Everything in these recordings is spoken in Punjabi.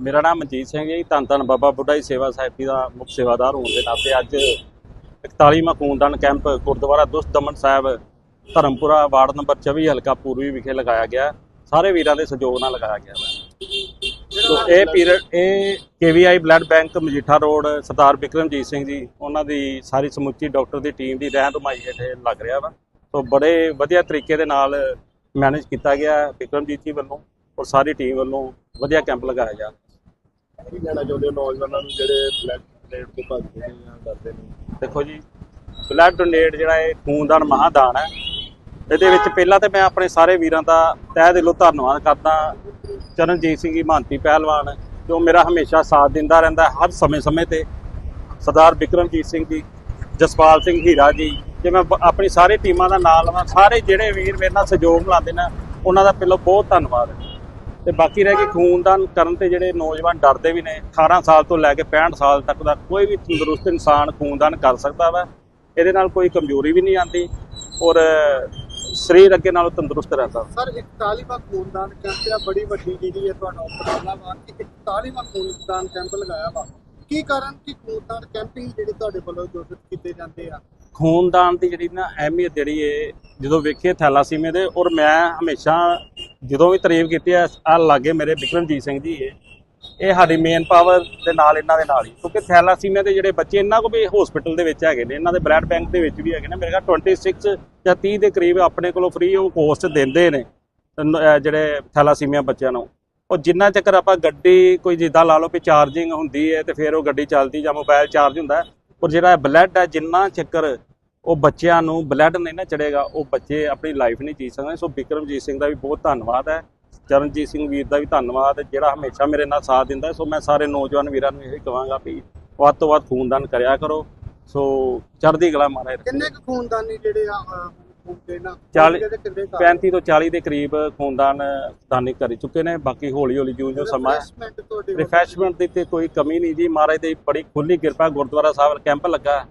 ਮੇਰਾ ਨਾਮ ਮਨਜੀਤ ਸਿੰਘ ਹੈ ਜੀ, ਧੰਨ ਧੰਨ ਬਾਬਾ ਬੁੱਢਾ ਜੀ ਸੇਵਾ ਸੁਸਾਇਟੀ ਦਾ ਮੁੱਖ ਸੇਵਾਦਾਰ ਹੋਣ ਦੇ ਨਾਤੇ ਅੱਜ 41ਵਾਂ ਖੂਨਦਾਨ camp Gurdwara Dusht Daman Sahib, Dharampura ward number 24 ਹਲਕਾ ਪੂਰਬੀ ਵਿਖੇ ਲਗਾਇਆ ਗਿਆ ਸਾਰੇ ਵੀਰਾਂ ਦੇ ਸਹਿਯੋਗ ਨਾਲ ਲਗਾਇਆ ਗਿਆ ਹੈ। ਸੋ ਇਹ ਪੀਰੀਅਡ ਇਹ KVI blood bank Majitha road, Sardar Bikramjit Singh ji, ਉਹਨਾਂ ਦੀ ਸਾਰੀ ਸਮੁੱਚੀ ਡਾਕਟਰ ਦੀ ਟੀਮ ਦੀ ਰਹਿਨੁਮਾਈ ਇੱਥੇ ਲੱਗ ਰਿਹਾ ਵਾ। ਸੋ ਬੜੇ ਵਧੀਆ ਤਰੀਕੇ ਦੇ ਨਾਲ ਮੈਨੇਜ ਕੀਤਾ ਗਿਆ ਬਿਕਰਮਜੀਤ ਜੀ ਵੱਲੋਂ ਔਰ ਸਾਰੀ ਟੀਮ ਵੱਲੋਂ ਵਧੀਆ ਕੈਂਪ ਲਗਾਇਆ ਗਿਆ ਕੀ ਕਹਿਣਾ ਚਾਹੁੰਦੇ ਹੋ ਨੌਜਵਾਨਾਂ ਨੂੰ ਜਿਹੜੇ ਬਲੈਕ ਪਲੇਟ ਤੋਂ ਭੱਜਦੇ ਨੇ ਜਾਂ ਕਰਦੇ ਨੇ? ਦੇਖੋ ਜੀ ਬਲੱਡ ਡੋਨੇਟ ਜਿਹੜਾ ਇਹ ਖੂਨਦਾਨ ਮਹਾਦਾਨ ਹੈ। ਇਹਦੇ ਵਿੱਚ ਪਹਿਲਾਂ ਤੇ ਮੈਂ ਆਪਣੇ ਸਾਰੇ ਵੀਰਾਂ ਦਾ ਤਹਿ ਦਿਲੋਂ ਧੰਨਵਾਦ ਕਰਦਾ ਚਰਨਜੀਤ ਸਿੰਘ ਜੀ, ਮਹਾਂਤੀ ਪਹਿਲਵਾਨ, ਜੋ ਮੇਰਾ ਹਮੇਸ਼ਾ ਸਾਥ ਦਿੰਦਾ ਰਹਿੰਦਾ ਹਰ ਸਮੇਂ-ਸਮੇਂ ਤੇ। ਸਰਦਾਰ ਬਿਕਰਮਜੀਤ ਸਿੰਘ ਜੀ, ਜਸਪਾਲ ਸਿੰਘ ਹੀਰਾ ਜੀ, ਜੇ ਮੈਂ ਆਪਣੀ ਸਾਰੀ ਟੀਮਾਂ ਦਾ ਨਾਮ ਲਵਾਂ, ਸਾਰੇ ਜਿਹੜੇ ਵੀਰ ਮੇਰੇ ਨਾਲ ਸਹਿਯੋਗ ਲਾਉਂਦੇ ਨੇ, ਉਹਨਾਂ ਦਾ ਪਹਿਲਾਂ ਬਹੁਤ ਧੰਨਵਾਦ ਤੇ ਬਾਕੀ ਰਹਿ ਗਈ ਖੂਨਦਾਨ ਕਰਨ ਤੇ ਜਿਹੜੇ ਨੌਜਵਾਨ ਡਰਦੇ ਵੀ ਨੇ 18 ਸਾਲ ਤੋਂ ਲੈ ਕੇ 65 ਸਾਲ ਤੱਕ ਦਾ ਕੋਈ ਵੀ ਤੰਦਰੁਸਤ ਇਨਸਾਨ ਖੂਨਦਾਨ ਕਰ ਸਕਦਾ ਵਾ ਇਹਦੇ ਨਾਲ ਕੋਈ ਕਮਜ਼ੋਰੀ ਵੀ ਨਹੀਂ ਆਉਂਦੀ ਔਰ ਸਰੀਰ ਅੱਗੇ ਨਾਲੋਂ ਤੰਦਰੁਸਤ ਰਹਿੰਦਾ। ਸਰ 41ਵਾਂ ਖੂਨਦਾਨ ਕੈਂਪ ਆ ਬੜੀ ਵੱਡੀ ਜਿਹੜੀ ਹੈ ਤੁਹਾਡਾ ਉਪਰਾਲਾ ਵਾ ਕਿ 41ਵਾਂ ਖੂਨਦਾਨ ਕੈਂਪ ਲਗਾਇਆ ਵਾ। ਕੀ ਕਾਰਨ ਕਿ ਖੂਨਦਾਨ ਕੈਂਪਿੰਗ ਜਿਹੜੇ ਤੁਹਾਡੇ ਵੱਲੋਂ ਆਯੋਜਿਤ ਕੀਤੇ ਜਾਂਦੇ ਆ? ਖੂਨਦਾਨ ਦੀ ਜਿਹੜੀ ਨਾ ਅਹਿਮੀਅਤ ਜਿਹੜੀ ਏ ਜਦੋਂ ਵੇਖੀਏ ਥੈਲਾਸੀਮੀਆ ਦੇ ਔਰ ਮੈਂ ਹਮੇਸ਼ਾ ਜਦੋਂ ਵੀ ਤਾਰੀਫ ਕੀਤੀ ਹੈ, ਆ ਲਾਗੇ ਮੇਰੇ ਬਿਕਰਮਜੀਤ ਸਿੰਘ ਜੀ ਇਹ। ਸਾਡੀ ਮੇਨ ਪਾਵਰ ਦੇ ਨਾਲ, ਇਹਨਾਂ ਦੇ ਨਾਲ ਹੀ। ਕਿਉਂਕਿ ਥੈਲਾਸੀਮੀਆ ਦੇ ਜਿਹੜੇ ਬੱਚੇ, ਇਹਨਾਂ ਕੋ ਵੀ ਹਸਪੀਟਲ ਦੇ ਵਿੱਚ ਹੈਗੇ ਨੇ। ਇਹਨਾਂ ਦੇ ਬਲੱਡ ਬੈਂਕ ਦੇ ਵਿੱਚ ਵੀ ਹੈਗੇ ਨੇ। ਮੇਰੇ ਖਿਆਲ 26 ਜਾਂ 30 ਦੇ ਕਰੀਬ ਆਪਣੇ ਕੋਲੋਂ ਫ੍ਰੀ ਉਹ ਕੋਸਟ ਦਿੰਦੇ ਨੇ ਜਿਹੜੇ ਥੈਲਾਸੀਮੀਆ ਬੱਚਿਆਂ ਨੂੰ। ਉਹ ਜਿੰਨਾ ਚੱਕਰ ਆਪਾਂ ਗੱਡੀ ਕੋਈ ਜਿੱਦਾਂ ਲਾ ਲਓ ਵੀ ਚਾਰਜਿੰਗ ਹੁੰਦੀ ਹੈ ਤੇ ਫਿਰ ਉਹ ਗੱਡੀ ਚੱਲਦੀ ਜਾਂ ਮੋਬਾਈਲ ਚਾਰਜ ਹੁੰਦਾ ਔਰ ਜਿਹੜਾ ਬਲੱਡ ਹੈ, ਜਿੰਨਾ ਚੱਕਰ ਉਹ ਬੱਚਿਆਂ ਨੂੰ ਬਲੱਡ ਨਹੀਂ ਨਾ ਚੜੇਗਾ ਉਹ ਬੱਚੇ ਆਪਣੀ ਲਾਈਫ ਨਹੀਂ ਜੀ ਸਕਦੇ। ਸੋ ਬਿਕਰਮਜੀਤ ਸਿੰਘ ਦਾ ਵੀ ਬਹੁਤ ਧੰਨਵਾਦ ਹੈ। ਚਰਨਜੀਤ ਸਿੰਘ ਵੀਰ ਦਾ ਵੀ ਧੰਨਵਾਦ ਜਿਹੜਾ ਹਮੇਸ਼ਾ ਮੇਰੇ ਨਾਲ ਸਾਥ ਦਿੰਦਾ। ਸੋ ਮੈਂ ਸਾਰੇ ਨੌਜਵਾਨ ਵੀਰਾਂ ਨੂੰ ਇਹ ਕਹਾਂਗਾ ਵੀ ਵੱਧ ਤੋਂ ਵੱਧ ਖੂਨਦਾਨ ਕਰਿਆ ਕਰੋ। ਸੋ ਚੜ੍ਹਦੀ ਕਲਾ ਮਾਰੇ ਕਿੰਨੇ ਕੁ ਖੂਨਦਾਨੀ ਜਿਹੜੇ ਆ ਕਿੰਨੇ ਘਰ 35 ਤੋਂ 40 ਦੇ ਕਰੀਬ ਖੂਨਦਾਨ ਦਾਨੀ ਕਰ ਚੁੱਕੇ ਨੇ। ਬਾਕੀ ਹੌਲੀ ਹੌਲੀ ਜਿਉਂ ਜਿਉਂ ਸਮਾਂ ਰਿਫਰੈਸ਼ਮੈਂਟ ਦੀ ਤੇ ਕੋਈ ਕਮੀ ਨਹੀਂ ਜੀ। ਮਹਾਰਾਜ ਦੀ ਬੜੀ ਖੁੱਲੀ ਕਿਰਪਾ ਗੁਰਦੁਆਰਾ ਸਾਹਿਬ ਕੈਂਪ ਲੱਗਾ।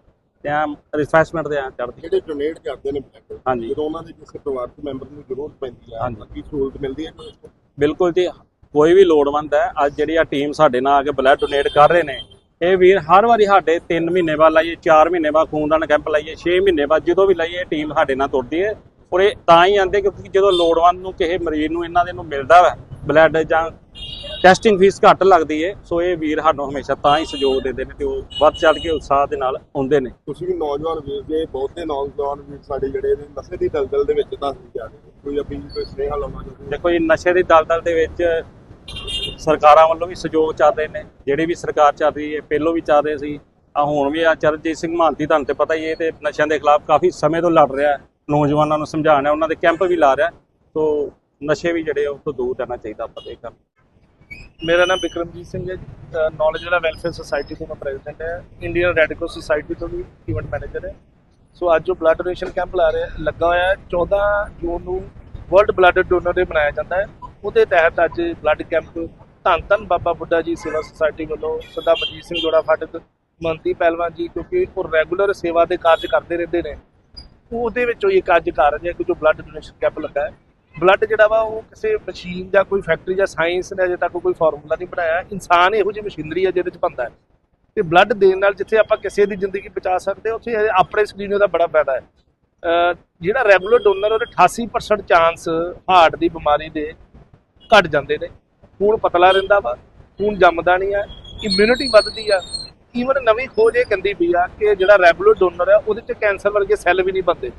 ਤੇ ਆ ਰਿਫਰੈਸ਼ਮੈਂਟ ਦੇ ਆ ਚੜ੍ਹਦੀ ਜਿਹੜੇ ਡੋਨੇਟ ਕਰਦੇ ਨੇ ਬਲੈਕ ਹਾਂਜੀ। ਜਦੋਂ ਉਹਨਾਂ ਦੇ ਕਿਸੇ ਪਰਿਵਾਰਕ ਮੈਂਬਰ ਨੂੰ ਜ਼ਰੂਰਤ ਪੈਂਦੀ ਆ ਹਾਂਜੀ। ਕੀ ਸਹੂਲਤ ਮਿਲਦੀ ਹੈ ਕੋਈ? ਬਿਲਕੁਲ ਜੀ ਕੋਈ ਵੀ ਲੋੜਵੰਦ ਹੈ ਅੱਜ ਜਿਹੜੀ ਆ ਟੀਮ ਸਾਡੇ ਨਾਲ ਆ ਕੇ ਬਲੱਡ ਡੋਨੇਟ ਕਰ ਰਹੇ ਨੇ ਇਹ ਵੀਰ ਹਰ ਵਾਰੀ ਸਾਡੇ 3 ਮਹੀਨੇ ਬਾਅਦ ਲਾਈਏ 4 ਮਹੀਨੇ ਬਾਅਦ ਖੂਨਦਾਨ ਕੈਂਪ ਲਾਈਏ 6 ਮਹੀਨੇ ਬਾਅਦ ਜਦੋਂ ਵੀ ਲਾਈਏ ਇਹ ਟੀਮ ਸਾਡੇ ਨਾਲ ਤੁਰਦੀ ਹੈ ਔਰ ਇਹ ਤਾਂ ਹੀ ਆਂਦੇ ਕਿਉਂਕਿ ਜਦੋਂ ਲੋੜਵੰਦ ਨੂੰ ਕਿਸੇ ਮਰੀਜ਼ ਨੂੰ ਇਹਨਾਂ ਦੇ ਨੂੰ ਮਿਲਦਾ ਵਾ ਬਲੱਡ ਜਾਂ ਟੈਸਟਿੰਗ ਫੀਸ ਘੱਟ ਲੱਗਦੀ ਹੈ ਸੋ ਇਹ ਵੀਰ ਸਾਨੂੰ ਹਮੇਸ਼ਾ ਤਾਂ ਹੀ ਸਹਿਯੋਗ ਦਿੰਦੇ ਨੇ ਤੇ ਉਹ ਵੱਧ ਚੜ ਕੇ ਉਤਸ਼ਾਹ ਦੇ ਨਾਲ ਆਉਂਦੇ ਨੇ। ਤੁਸੀਂ ਵੀ ਨੌਜਵਾਨ ਵੀਰ ਜੇ ਬਹੁਤੇ ਨੌਜਵਾਨ ਵੀਰ ਸਾਡੇ ਜਿਹੜੇ ਨੇ ਨਸ਼ੇ ਦੀ ਦਲਦਲ ਦੇ ਵਿੱਚ ਦੱਸਦੇ ਜਾ ਰਹੇ ਕੋਈ ਅਪੀਲ ਕੋਈ ਸੁਨੇਹਾ ਲਾਉਣਾ? ਦੇਖੋ ਜੀ ਨਸ਼ੇ ਦੀ ਦਲਦਲ ਦੇ ਵਿੱਚ ਸਰਕਾਰਾਂ ਵੱਲੋਂ ਵੀ ਸਹਿਯੋਗ ਚੱਲ ਰਹੇ ਨੇ। ਜਿਹੜੀ ਵੀ ਸਰਕਾਰ ਚੱਲ ਰਹੀ ਹੈ ਪਹਿਲੋਂ ਵੀ ਚੱਲ ਰਹੇ ਸੀ ਆ ਹੁਣ ਵੀ ਆ। ਚਰਨਜੀਤ ਸਿੰਘ ਮਹਾਂਤੀ ਤੁਹਾਨੂੰ ਤੇ ਪਤਾ ਹੀ ਹੈ ਇਹ ਤੇ ਨਸ਼ਿਆਂ ਦੇ ਖਿਲਾਫ ਕਾਫੀ ਸਮੇਂ ਤੋਂ ਲੜ ਰਿਹਾ। ਨੌਜਵਾਨਾਂ ਨੂੰ ਸਮਝਾਉਣਾ ਉਹਨਾਂ ਦੇ ਕੈਂਪ ਵੀ ਲਾ ਰਿਹਾ। ਸੋ ਨਸ਼ੇ ਵੀ ਜਿਹੜੇ ਉਹ ਤੋਂ ਦੂਰ ਰਹਿਣਾ ਚਾਹੀਦਾ ਆਪਾਂ ਦੇ ਕਰ ਮੇਰਾ ਨਾਮ ਵਿਕਰਮਜੀਤ ਸਿੰਘ ਹੈ ਜੀ। ਨੌਲੇਜ ਵਾਲਾ ਵੈਲਫੇਅਰ ਸੁਸਾਇਟੀ ਤੋਂ ਮੈਂ ਪ੍ਰੈਜ਼ੀਡੈਂਟ ਹੈ। ਇੰਡੀਅਨ ਰੈੱਡ ਕਰਾਸ ਸੁਸਾਇਟੀ ਤੋਂ ਵੀ ਇਵੈਂਟ ਮੈਨੇਜਰ ਹੈ। ਸੋ ਅੱਜ ਜੋ ਬਲੱਡ ਡੋਨੇਸ਼ਨ ਕੈਂਪ ਲਾ ਰਿਹਾ ਲੱਗਾ ਹੋਇਆ ਹੈ। 14 ਜੂਨ ਨੂੰ ਵਰਲਡ ਬਲੱਡ ਡੋਨਰ ਡੇ ਮਨਾਇਆ ਜਾਂਦਾ ਹੈ। ਉਹਦੇ ਤਹਿਤ ਅੱਜ ਬਲੱਡ ਕੈਂਪ ਧੰਨ ਧੰਨ ਬਾਬਾ ਬੁੱਢਾ ਜੀ ਸੇਵਾ ਸੁਸਾਇਟੀ ਵੱਲੋਂ ਸਰਦਾਰ ਮਨਜੀਤ ਸਿੰਘ ਜੋੜਾ ਫਾਟਕ ਮੰਤੀ ਪਹਿਲਵਾਨ ਜੀ, ਕਿਉਂਕਿ ਉਹ ਰੈਗੂਲਰ ਸੇਵਾ ਦੇ ਕਾਰਜ ਕਰਦੇ ਰਹਿੰਦੇ ਨੇ। ਉਹਦੇ ਵਿੱਚੋਂ ਇੱਕ ਅੱਜ ਕਾਰਜ ਹੈ ਕਿ ਜੋ ਬਲੱਡ ਡੋਨੇਸ਼ਨ ਕੈਂਪ ਲੱਗਾ ਹੈ। ਬਲੱਡ ਜਿਹੜਾ ਵਾ ਉਹ ਕਿਸੇ ਮਸ਼ੀਨ ਜਾਂ ਕੋਈ ਫੈਕਟਰੀ ਜਾਂ ਸਾਇੰਸ ਨੇ ਅਜੇ ਤੱਕ ਕੋਈ ਫਾਰਮੂਲਾ ਨਹੀਂ ਬਣਾਇਆ। ਇਨਸਾਨ ਇਹੋ ਜਿਹੀ ਮਸ਼ੀਨਰੀ ਹੈ ਜਿਹਦੇ ਚ ਬੰਦਾ ਹੈ। ਤੇ ਬਲੱਡ ਦੇਣ ਨਾਲ ਜਿੱਥੇ ਆਪਾਂ ਕਿਸੇ ਦੀ ਜ਼ਿੰਦਗੀ ਬਚਾ ਸਕਦੇ ਉੱਥੇ ਆਪਣੇ ਸਰੀਰ ਦਾ ਬੜਾ ਫਾਇਦਾ ਹੈ। ਜਿਹੜਾ ਰੈਗੂਲਰ ਡੋਨਰ ਉਹਦੇ 88% ਚਾਂਸ ਹਾਰਟ ਦੀ ਬਿਮਾਰੀ ਦੇ ਘਟ ਜਾਂਦੇ ਨੇ। ਖੂਨ ਪਤਲਾ ਰਹਿੰਦਾ ਵਾ, ਖੂਨ ਜੰਮਦਾ ਨਹੀਂ ਆ ਇਮਿਊਨਿਟੀ ਵੱਧਦੀ ਆ। ਈਵਨ ਨਵੀਂ ਖੋਜ ਇਹ ਕਹਿੰਦੀ ਪਈ ਆ ਕਿ ਜਿਹੜਾ ਰੈਗੂਲਰ ਡੋਨਰ ਆ, ਉਹਦੇ ਚ ਕੈਂਸਰ ਵਰਗੇ ਸੈੱਲ ਵੀ ਨਹੀਂ ਬਣਦੇ।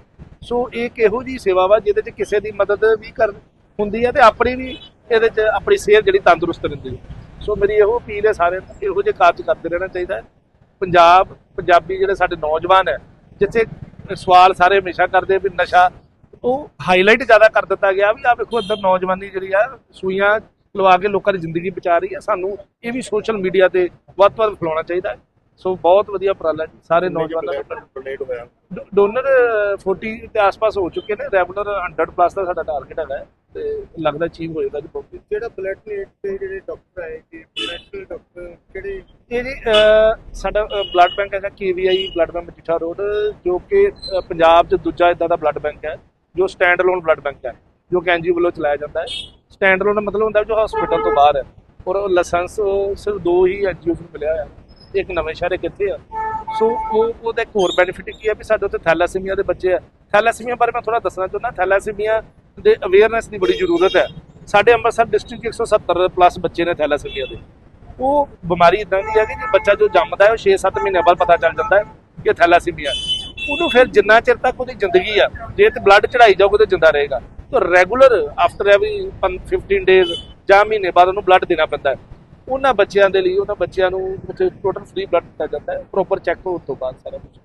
ਸੋ ਇਹ ਇੱਕ ਇਹੋ ਜੀ ਸੇਵਾ ਵਾ ਜਿਹਦੇ ਚ ਕਿਸੇ ਦੀ ਮਦਦ ਵੀ ਕਰ ਹੁੰਦੀ ਹੈ ਤੇ ਆਪਣੀ ਵੀ ਇਹਦੇ ਚ ਆਪਣੀ ਸਿਹਤ ਜਿਹੜੀ ਤੰਦਰੁਸਤ ਰਹਿੰਦੀ ਹੈ ਸੋ ਮੇਰੀ ਇਹੋ ਅਪੀਲ ਹੈ ਸਾਰਿਆਂ ਨੂੰ ਇਹੋ ਜਿਹੇ ਕਾਰਜ ਕਰਦੇ ਰਹਿਣਾ ਚਾਹੀਦਾ ਹੈ। ਪੰਜਾਬ ਪੰਜਾਬੀ ਜਿਹੜੇ ਸਾਡੇ ਨੌਜਵਾਨ ਹੈ ਜਿੱਥੇ ਸਵਾਲ ਸਾਰੇ ਹਮੇਸ਼ਾ ਕਰਦੇ ਵੀ ਨਸ਼ਾ ਉਹ ਹਾਈਲਾਈਟ ਜ਼ਿਆਦਾ ਕਰ ਦਿੱਤਾ ਗਿਆ ਵੀ ਆ ਵੇਖੋ ਅੰਦਰ ਨੌਜਵਾਨੀ ਜਿਹੜੀ ਆ ਸੂਈਆਂ ਲਵਾ ਕੇ ਲੋਕਾਂ ਦੀ ਜ਼ਿੰਦਗੀ ਬਚਾ ਰਹੀ ਹੈ ਸਾਨੂੰ ਇਹ ਵੀ ਸੋਸ਼ਲ ਮੀਡੀਆ ਤੇ ਵੱਧ ਤੋਂ ਵੱਧ ਫੈਲਾਉਣਾ ਚਾਹੀਦਾ ਹੈ। ਸੋ ਬਹੁਤ ਵਧੀਆ ਉਪਰਾਲਾ ਜੀ ਸਾਰੇ ਨੌਜਵਾਨਾਂ ਨੂੰ ਡੋਨੇਟ ਹੋਇਆ ਡੋ- ਡੋਨਰ 40 ਦੇ ਆਸ-ਪਾਸ ਹੋ ਚੁੱਕੇ ਨੇ। ਰੈਗੂਲਰ 100 ਪਲੱਸ ਦਾ ਸਾਡਾ ਟਾਰਗੇਟ ਹੈਗਾ ਹੈ ਤੇ ਲੱਗਦਾ ਅਚੀਵ ਹੋਏਗਾ ਜੀ ਬਹੁਤ। ਜਿਹੜਾ ਬਲੱਡ ਪਲੇਟ ਤੇ ਜਿਹੜੇ ਡਾਕਟਰ ਆਏ ਕਿ ਮੈਡੀਕਲ ਡਾਕਟਰ ਕਿਹੜੇ? ਇਹ ਜੀ ਸਾਡਾ ਬਲੱਡ ਬੈਂਕ ਹੈਗਾ KVI blood bank Majitha road ਜੋ ਕਿ ਪੰਜਾਬ 'ਚ ਦੂਜਾ ਇਦਾਂ ਦਾ ਬਲੱਡ ਬੈਂਕ ਹੈ ਜੋ ਸਟੈਂਡ ਅਲੋਨ ਬਲੱਡ ਬੈਂਕ ਹੈ ਜੋ ਕਿ ਐਨਜੀਓ ਵੱਲੋਂ ਚਲਾਇਆ ਜਾਂਦਾ ਹੈ। ਸਟੈਂਡ ਅਲੋਨ ਦਾ ਮਤਲਬ ਹੁੰਦਾ ਜੋ ਹਸਪੀਟਲ ਤੋਂ ਬਾਹਰ ਹੈ। ਔਰ ਲਾਇਸੈਂਸ ਸਿਰਫ ਦੋ ਹੀ ਐਨਜੀਓ ਨੂੰ ਮਿਲਿਆ ਹੋਇਆ। ਇੱਕ ਨਵੇਂ ਸ਼ਹਿਰੇ ਕਿੱਥੇ ਆ। ਸੋ ਉਹ, ਉਹਦਾ ਇੱਕ ਹੋਰ ਬੈਨੀਫਿਟ ਕੀ ਹੈ ਵੀ ਸਾਡੇ ਉੱਥੇ ਥੈਲਾਸੀਮੀਆ ਦੇ ਬੱਚੇ ਆ। ਥੈਲਾਸੀਮੀਆ ਬਾਰੇ ਮੈਂ ਥੋੜਾ ਦੱਸਣਾ ਚਾਹੁੰਦਾ। ਥੈਲਾਸੀਮੀਆ ਦੇ ਅਵੇਅਰਨੈਸ ਦੀ ਬੜੀ ਜ਼ਰੂਰਤ ਹੈ। ਸਾਡੇ ਅੰਮ੍ਰਿਤਸਰ ਡਿਸਟ੍ਰਿਕਟ 170 ਪਲੱਸ ਬੱਚੇ ਨੇ ਥੈਲਾਸੀਮੀਆ ਦੇ। ਉਹ ਬਿਮਾਰੀ ਇਦਾਂ ਦੀ ਹੈ ਕਿ ਜੇ ਬੱਚਾ ਜੋ ਜੰਮਦਾ ਹੈ, ਉਹ 6-7 ਮਹੀਨੇ ਬਾਅਦ ਪਤਾ ਚੱਲ ਜਾਂਦਾ ਹੈ ਕਿ ਥੈਲਾਸੀਮੀਆ ਉਹਨੂੰ ਫਿਰ ਜਿੰਨਾ ਚਿਰ ਤੱਕ ਉਹਦੀ ਜ਼ਿੰਦਗੀ ਆ, ਜੇ ਤੇ ਬਲੱਡ ਚੜਾਈ ਜਾਓਗੇ ਤੇ ਜਿੰਦਾ ਰਹੇਗਾ। ਤਾਂ ਰੈਗੂਲਰ ਆਫਟਰ ਐਵਰੀ 15 ਡੇਜ਼ ਜਾਂ ਮਹੀਨੇ ਬਾਅਦ ਉਹਨੂੰ ਬਲੱਡ ਦੇਣਾ ਪੈਂਦਾ ਹੈ। ਉਹਨਾਂ ਬੱਚਿਆਂ ਦੇ ਲਈ ਉਹਨਾਂ ਬੱਚਿਆਂ ਨੂੰ ਉੱਥੇ ਟੋਟਲ ਫ੍ਰੀ ਬਲੱਡ ਦਿੱਤਾ ਜਾਂਦਾ ਹੈ ਪ੍ਰੋਪਰ ਚੈੱਕ ਹੋਣ ਤੋਂ ਬਾਅਦ ਸਾਰਾ ਕੁਝ